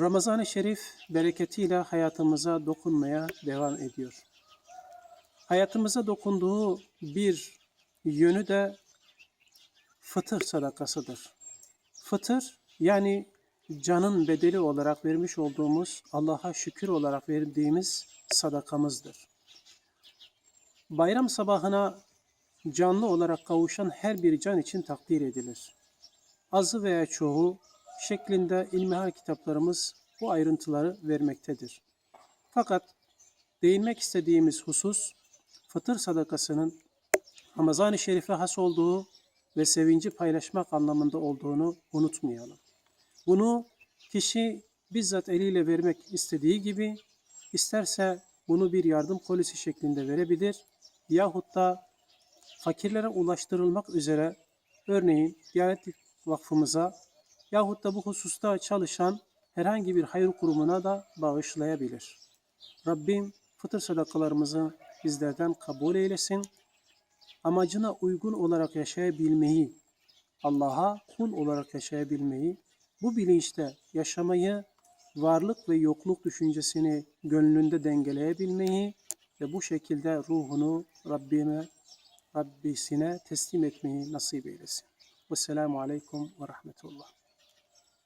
Ramazan-ı Şerif bereketiyle hayatımıza dokunmaya devam ediyor. Hayatımıza dokunduğu bir yönü de fıtır sadakasıdır. Fıtır yani canın bedeli olarak vermiş olduğumuz Allah'a şükür olarak verdiğimiz sadakamızdır. Bayram sabahına canlı olarak kavuşan her bir can için takdir edilir. Azı veya çoğu şeklinde ilmihal kitaplarımız bu ayrıntıları vermektedir. Fakat değinmek istediğimiz husus fıtır sadakasının Ramazan-ı Şerif'e has olduğu ve sevinci paylaşmak anlamında olduğunu unutmayalım. Bunu kişi bizzat eliyle vermek istediği gibi isterse bunu bir yardım kolisi şeklinde verebilir yahut da fakirlere ulaştırılmak üzere örneğin Diyanet Vakfımıza yahut da bu hususta çalışan herhangi bir hayır kurumuna da bağışlayabilir. Rabbim fıtır sadakalarımızı bizlerden kabul eylesin. Amacına uygun olarak yaşayabilmeyi, Allah'a kul olarak yaşayabilmeyi, bu bilinçte yaşamayı, varlık ve yokluk düşüncesini gönlünde dengeleyebilmeyi ve bu şekilde ruhunu Rabbime, Rabbisine teslim etmeyi nasip eylesin. Vesselamu Aleyküm ve Rahmetullah.